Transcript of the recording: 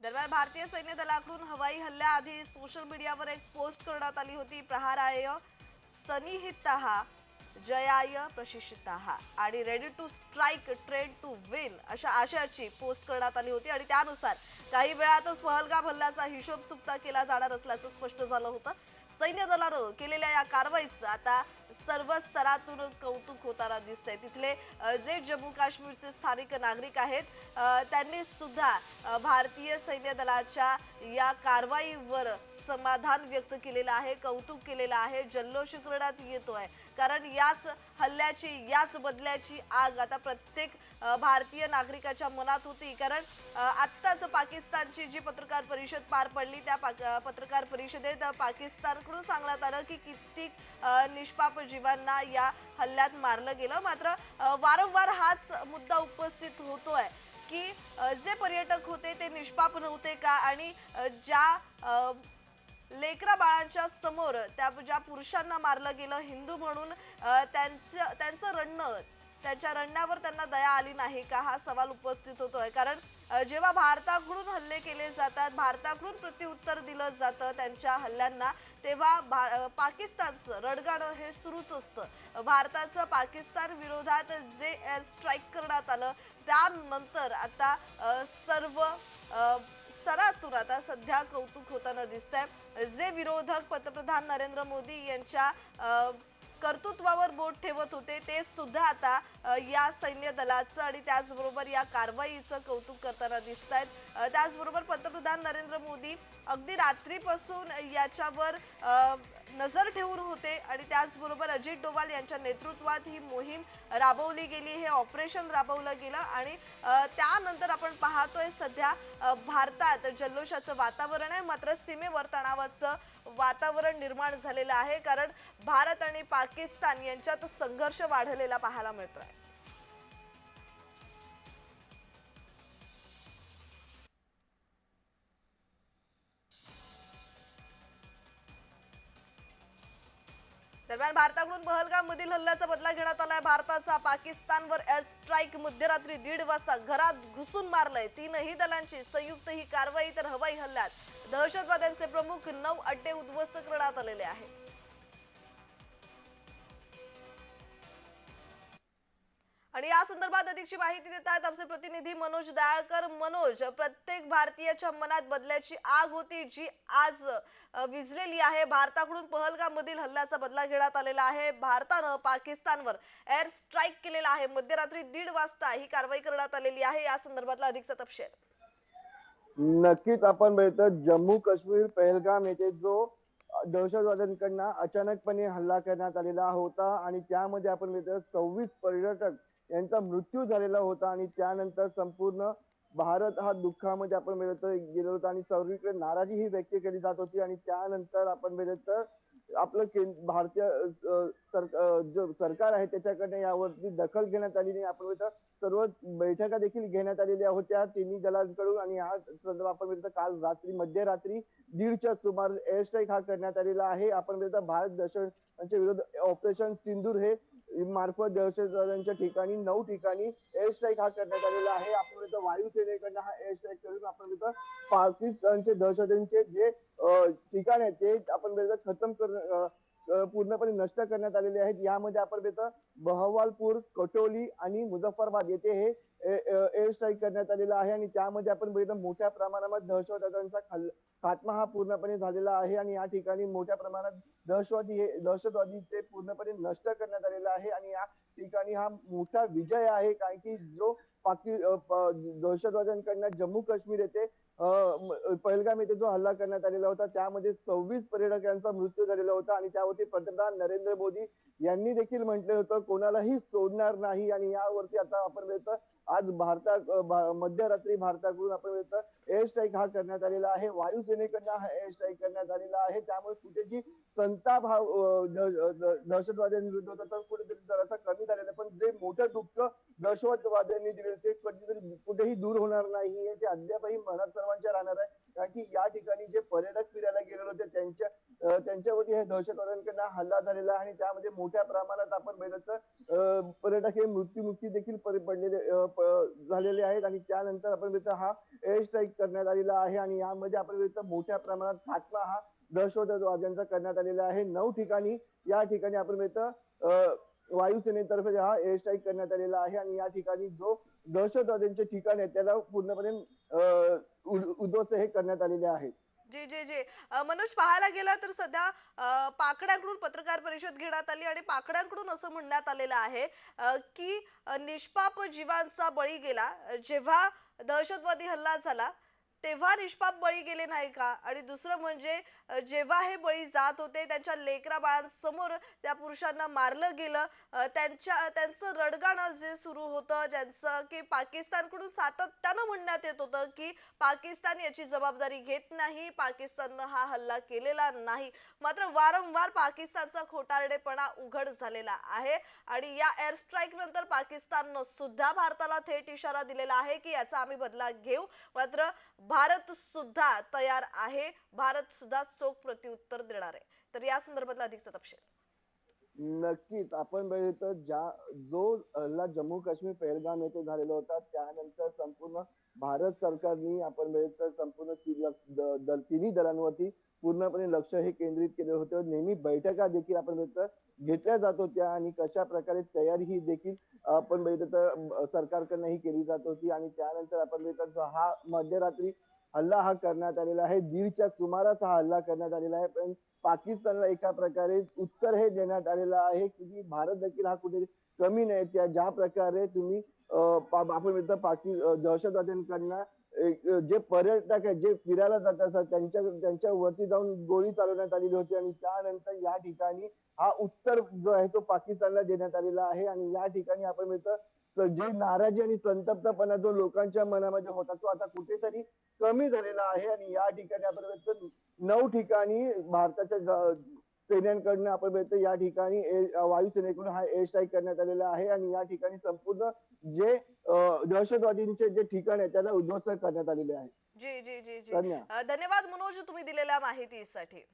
दरम्यान भारतीय सैन्य दलाकडून हवाई हल्ल्याआधी सोशल मीडियावर एक पोस्ट करण्यात आली होती. प्रहाराय सनिहितः जयाय प्रशिक्षितः आणि ready to strike train to win अशा आशयाची पोस्ट करण्यात आली होती. आणि त्यानुसार काही वेळातच पहलगाम हल्ल्याचा हिशोब चुकता केला जाणार असल्याचं स्पष्ट झालं होतं. सैन्य दलानं केलेल्या या कारवाईचं आता सर्व स्तरातून कौतुक होताना दिसतंय. तिथले जे जम्मू काश्मीरचे स्थानिक नागरिक आहेत त्यांनी सुद्धा भारतीय सैन्य दलाच्या या कारवाईवर समाधान व्यक्त केलेलं आहे कौतुक केलेलं आहे जल्लोष करण्यात येतोय. कारण याच हल्ल्याची याच बदल्याची आग आता प्रत्येक भारतीय नागरिकाच्या मनात होती. कारण आत्ताच पाकिस्तानची जी पत्रकार परिषद पार पडली त्या पत्रकार परिषदेत पाकिस्तानकडून सांगण्यात आलं की कित्येक निष्पाप जी जीवांना या हल्ल्यात मारलं गेलं. मात्र वारंवार हाच मुद्दा उपस्थित होतोय की जे पर्यटक होते ते निष्पाप नव्हते का? आणि ज्या लेकरा बाळांच्या समोर त्या ज्या पुरुषांना मारलं गेलं हिंदू म्हणून त्यांचं त्यांचं रडणं त्यांच्या रडण्यावर त्यांना दया आली नाही का? हा सवाल उपस्थित होतोय. कारण जेव्हा भारताकडून हल्ले केले जातात भारताकडून प्रत्युत्तर दिलं जातं त्यांच्या हल्ल्यांना तेव्हा भा पाकिस्तानचं रडगाणं हे सुरूच असतं. भारताचं पाकिस्तान विरोधात जे एअर स्ट्राईक करण्यात आलं त्यानंतर आता सर्व सरातून स्तरातून आता सध्या कौतुक होताना दिसत आहे जे विरोधक पंतप्रधान नरेंद्र मोदी यांच्या कर्तृत्वावर बोट ठेवत होते ते सुद्धा आता या सैन्य दलाचं आणि त्याचबरोबर या कारवाईचं कौतुक करताना दिसत आहेत त्याचबरोबर पंतप्रधान नरेंद्र मोदी अगदी रात्रीपासून याच्यावर नजर ठेवून होते आणि त्याचबरोबर अजित डोवाल यांच्या नेतृत्वात ही मोहीम राबवली गेली. हे ऑपरेशन राबवलं गेलं आणि त्यानंतर आपण पाहतोय सध्या भारतात जल्लोषाचं वातावरण आहे. मात्र सीमेवर तणावाचं वातावरण निर्माण झालेलं आहे कारण भारत आणि पाकिस्तान यांच्यात संघर्ष वाढलेला पाहायला मिळतोय. दरम्यान भारताकडून पहलगाम मधील हल्ल्याचा बदला घेण्यात आलाय. भारताचा पाकिस्तानवर एअर स्ट्राईक मध्यरात्री दीड वाजता घरात घुसून मारलंय. तीनही दलांची संयुक्त ही कारवाई तर हवाई हल्ल्यात. दहशतवाद्यांचे प्रमुख नऊ अड्डे उद्ध्वस्त करण्यात आलेले आहेत. आणि या संदर्भात अधिकची माहिती देत आहेत आमचे प्रतिनिधी मनोज दयाळकर. मनोज प्रत्येक भारतीयाच्या मनात बदल्याची आग होती जी आज विजलेली आहे. भारताकडून पहलगाममधील हल्ल्याचा बदला घेण्यात आलेला आहे. भारतानं पाकिस्तानवर एअर स्ट्राईक केलेला आहे. मध्यरात्री दीड वाजता ही कारवाई करण्यात आलेली आहे. या संदर्भातला अधिकचा तपशील. नक्कीच आपण बघितलं जम्मू काश्मीर पहलगाम येथे जो दहशतवाद्यांकडनं अचानकपणे हल्ला करण्यात आलेला होता आणि त्यामध्ये आपण बघतो सव्वीस पर्यटक यांचा मृत्यू झालेला होता आणि त्यानंतर संपूर्ण भारत हा दुःखामध्ये आपण बघतो गेलो होतो आणि सर्वीकडे नाराजी ही व्यक्त केली जात होती आणि त्यानंतर आपण बघतो आपलं भारतीय जो सरकार आहे त्याच्याकडे यावरती दखल घेण्यात आली नाही. आपण सर्व बैठका देखील घेण्यात आलेल्या होत्या तिन्ही दलांकडून आणि हा संदर्भ आपण बघतो काल रात्री मध्यरात्री दीडच्या सुमार एअर स्ट्राईक हा करण्यात आलेला आहे. आपण बघतो भारत दर्शन विरोध ऑपरेशन सिंदूर हे मार्फत दहशतवाद्यांच्या ठिकाणी नऊ ठिकाणी एअर स्ट्राईक हा करण्यात आलेला आहे. आपण बघतो वायुसेनेकडनं हा एअर स्ट्राईक करून आपण बघतो पाकिस्तानचे दहशतवाद्यांचे जे ठिकाण आहे ते आपण खतम कर पूर्णपणे नष्ट करण्यात आलेले आहेत. यामध्ये आपण बघतो बहवालपूर कटोली आणि मुझफ्फरबाद येथे हे एअर स्ट्राईक करण्यात आलेला आहे आणि त्यामध्ये आपण बघितलं मोठ्या प्रमाणात दहशतवाद्यांचा खाल- खात्मा हा पूर्णपणे झालेला आहे आणि या ठिकाणी मोठ्या प्रमाणात दहशतवादी हे दहशतवादी ते पूर्णपणे नष्ट करण्यात आलेला आहे आणि या ठिकाणी हा मोठा विजय आहे. कारण की जो पाकी दहशतवाद्यांकडनं जम्मू काश्मीर येथे पहलगाम येथे जो हल्ला करण्यात आलेला होता त्यामध्ये सव्वीस पर्यटकांचा मृत्यू झालेला होता आणि त्यावरती पंतप्रधान नरेंद्र मोदी यांनी देखील म्हटलं होतं कोणालाही सोडणार नाही आणि यावरती आता आपण मिळतं आज भारता भा- मध्यरात्री भारताकडून आपण मिळतं एअर स्ट्राईक हा करण्यात आलेला आहे वायुसेनेकडनं हा एअर स्ट्राईक करण्यात आलेला आहे त्यामुळे कुठेची संताभाव अं, दहशतवाद्यांविरुद्ध होता तर कुठेतरी जरासा कमी झालेला पण जे मोठं दुःख दहशतवाद्यांनी दिले ते कधीतरी कुठेही दूर होणार नाही ते अद्यापही मनात सर्वांच्या राहणार आहे. कारण की या ठिकाणी जे पर्यटक फिरायला गेलेले होते त्यांच्या त्यांच्यावरती हे दहशतवाद्यांकडनं हल्ला झालेला आहे आणि त्यामध्ये मोठ्या प्रमाणात आपण बघितलं पर्यटक हे मृत्युमुखी देखील पडलेले झालेले आहेत आणि त्यानंतर आपण बघितलं हा एअर स्ट्राईक करण्यात आलेला आहे आणि यामध्ये आपण बघितलं मोठ्या प्रमाणात खात्मा हा दहशतवाद्यांचा करण्यात आलेला आहे. नऊ ठिकाणी या ठिकाणी आपण बघितलं अं, वायुसेनेतर्फे हा एअर स्ट्राईक करण्यात आलेला आहे आणि या ठिकाणी जो दहशतवाद्यांचे ठिकाण आहे त्याला पूर्णपणे अं, उद्ध्वस्त हे करण्यात आलेले आहे. जे जे जे. मनोज पाहायला गेला तर सध्या पाकड्यांकडून पत्रकार परिषद घेण्यात आली आणि पाकड्यांकडून असं म्हणण्यात आलेलं आहे की निष्पाप जीवांचा बळी गेला. जेव्हा दहशतवादी हल्ला झाला तेव्हा निष्पाप बळी गेले नाही का? आणि दुसरं म्हणजे जेव्हा हे बळी जात होते त्यांच्या लेकरा बाळांसमोर त्या पुरुषांना मारलं गेलं त्यांच्या त्यांचं रडगाणं जे सुरू होतं ज्यांचं की पाकिस्तानकडून सातत्यानं म्हणण्यात येत होतं की पाकिस्तान याची जबाबदारी घेत नाही पाकिस्ताननं हा हल्ला केलेला नाही. मात्र वारंवार पाकिस्तानचा खोटारडेपणा उघड झालेला आहे आणि या एअर स्ट्राईक नंतर पाकिस्ताननं सुद्धा भारताला थेट इशारा दिलेला आहे की याचा आम्ही बदला घेऊ. मात्र भारत सुद्धा तयार आहे. भारत सुद्धा चोख प्रत्युत्तर देणार आहे. तर या संदर्भातला अधिकचा तपशील. नक्कीच. आपण बघितलं ज्या जो हल्ला जम्मू काश्मीर पहलगाम येथे झालेला होता त्यानंतर संपूर्ण भारत सरकारने आपण बघितलं संपूर्ण द- दल- तिन्ही दलांवरती पूर्णपणे लक्ष हे केंद्रित केले होते. नेहमी बैठका देखील आपण बघितलं घेतल्या जात होत्या आणि कशा प्रकारे तयारी ही देखील आपण बघितलं तर सरकारकडनं ही केली जात होती. आणि त्यानंतर आपण बघितलं हा मध्यरात्री हल्ला हा करण्यात आलेला आहे. दीडच्या सुमारास हा हल्ला करण्यात आलेला आहे. पण पाकिस्तानला एका प्रकारे उत्तर हे देण्यात आलेलं आहे की भारत देखील हा कुठे कमी नाही त्या ज्या प्रकारे तुम्ही आपण म्हणतो पाकि दहशतवाद्यांकडनं जे पर्यटक आहेत जे फिरायला जात असतात त्यांच्या त्यांच्या वरती जाऊन गोळी चालवण्यात आलेली होती आणि त्यानंतर या ठिकाणी हा उत्तर जो आहे तो पाकिस्तानला देण्यात आलेला आहे आणि या ठिकाणी आपण मिळतं तर जे नाराजी आणि संतप्तपणा जो लोकांच्या मनामध्ये होता तो आता कुठेतरी कमी झालेला आहे आणि या ठिकाणी आपण नऊ ठिकाणी भारताच्या सैन्यांकडनं आपण या ठिकाणी वायुसेनेकडून हा एअर स्ट्राईक करण्यात आलेला आहे आणि या ठिकाणी संपूर्ण जे दहशतवादींचे जे ठिकाण आहे त्याला उद्ध्वस्त करण्यात आलेले आहे. जी जी जी जी. धन्यवाद मनोज तुम्ही दिलेल्या माहितीसाठी.